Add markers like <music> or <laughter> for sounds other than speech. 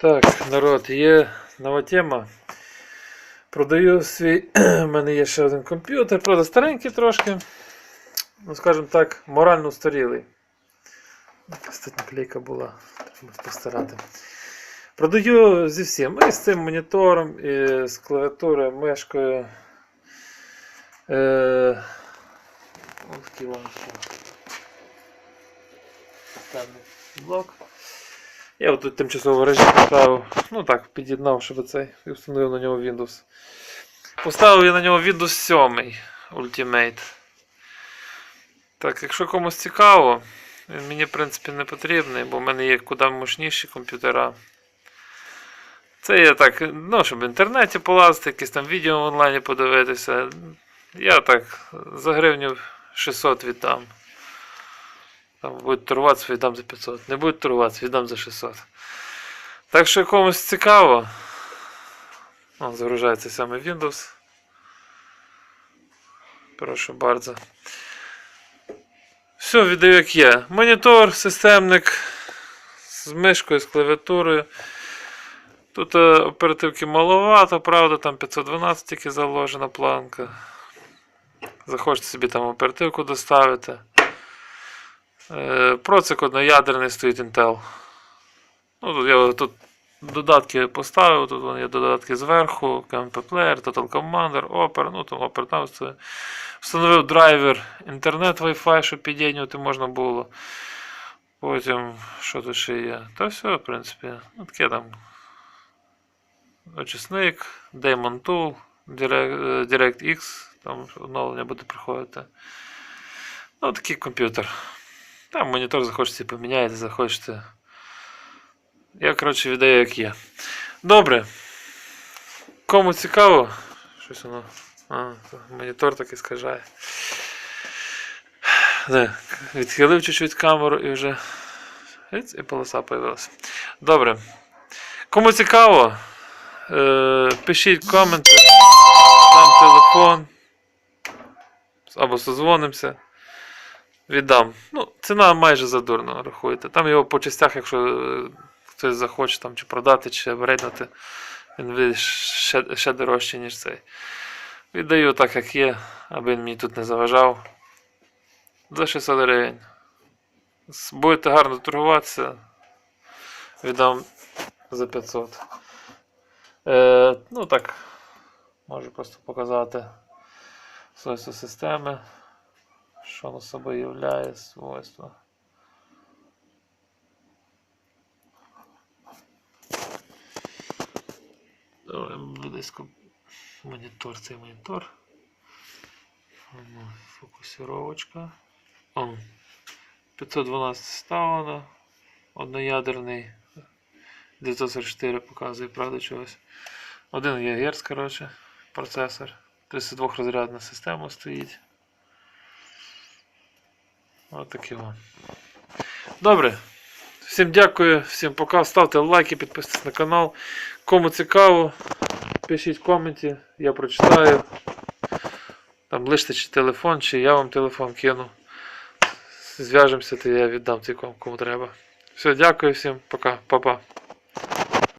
Так, народ, є нова тема. Продаю свій. <clears throat> У мене є ще один комп'ютер, правда, старенький трошки. Ну, скажімо так, морально устарілий. Якась тут наклейка була, треба постарати. Продаю зі всім. І з цим монітором, і з клавіатурою, мишкою. Е... Ось такий темний блок. Я от тут тимчасово режим поставив. Ну так, під'єднав, щоб цей і встановив на нього Windows. Поставив я на нього Windows 7 Ultimate. Так, якщо комусь цікаво, він мені в принципі не потрібний, бо в мене є куди мощніші комп'ютера. Це я так, ну, щоб в інтернеті полазити, якісь там відео в онлайні подивитися. Я так за гривню 600 віддам. Там будуть торгуватися, віддам за 500. Не будуть торгуватися, віддам за 600. Так що комусь цікаво. О, загружається саме Windows. Прошу bardzo. Все, віддаю як є. Монітор, системник з мишкою, з клавіатурою. Тут е, оперативки маловато, правда, там 512 тільки заложена планка. Захочете собі там оперативку доставити. Е, Процик одноядерний стоїть Intel. Ну, тут я тут додатки поставив, тут є додатки зверху, KMP Player, Total Commander, Opera, ну там Opera там. Встановив драйвер інтернет Wi-Fi, щоб під'єднувати можна було. Потім, що тут ще є? Та все, в принципі, ну, таке там. Очисник, Daemon Tool, е, DirectX, там оновлення буде приходити. Ну, такий комп'ютер. Там монітор захочете поміняєте, захочете. Я, коротше, віддаю, як є. Добре. Кому цікаво, щось воно. А, монітор таки скажає. Так, відхилив чуть-чуть камеру і вже. І полоса появилася. Добре. Кому цікаво, е, пишіть коменти, там телефон. Або созвонимося. Віддам. Ну, ціна майже задурно, рахуйте. Там його по частях, якщо е, хтось захоче там, чи продати, чи апгрейднути, він вийде ще, ще дорожче, ніж цей. Віддаю так, як є, аби він мені тут не заважав. За 600 гривень. Будете гарно торгуватися, віддам за 500. Е, ну так, можу просто показати свойства системи. Що воно собою являє свойства. Давай близько монітор, цей монітор. Фокусировочка. О, 512 ставлено. Одноядерний. 944 показує, правда, чогось. 1 ГГц, коротше, процесор. 32 розрядна система стоїть. Ось такі вам. Добре. Всім дякую, всім пока. Ставте лайки, підписуйтесь на канал. Кому цікаво, пишіть коменті, я прочитаю. Там лиште чи телефон, чи я вам телефон кину. Зв'яжемося, то я віддам кому кому треба. Все, дякую всім, пока, па-па.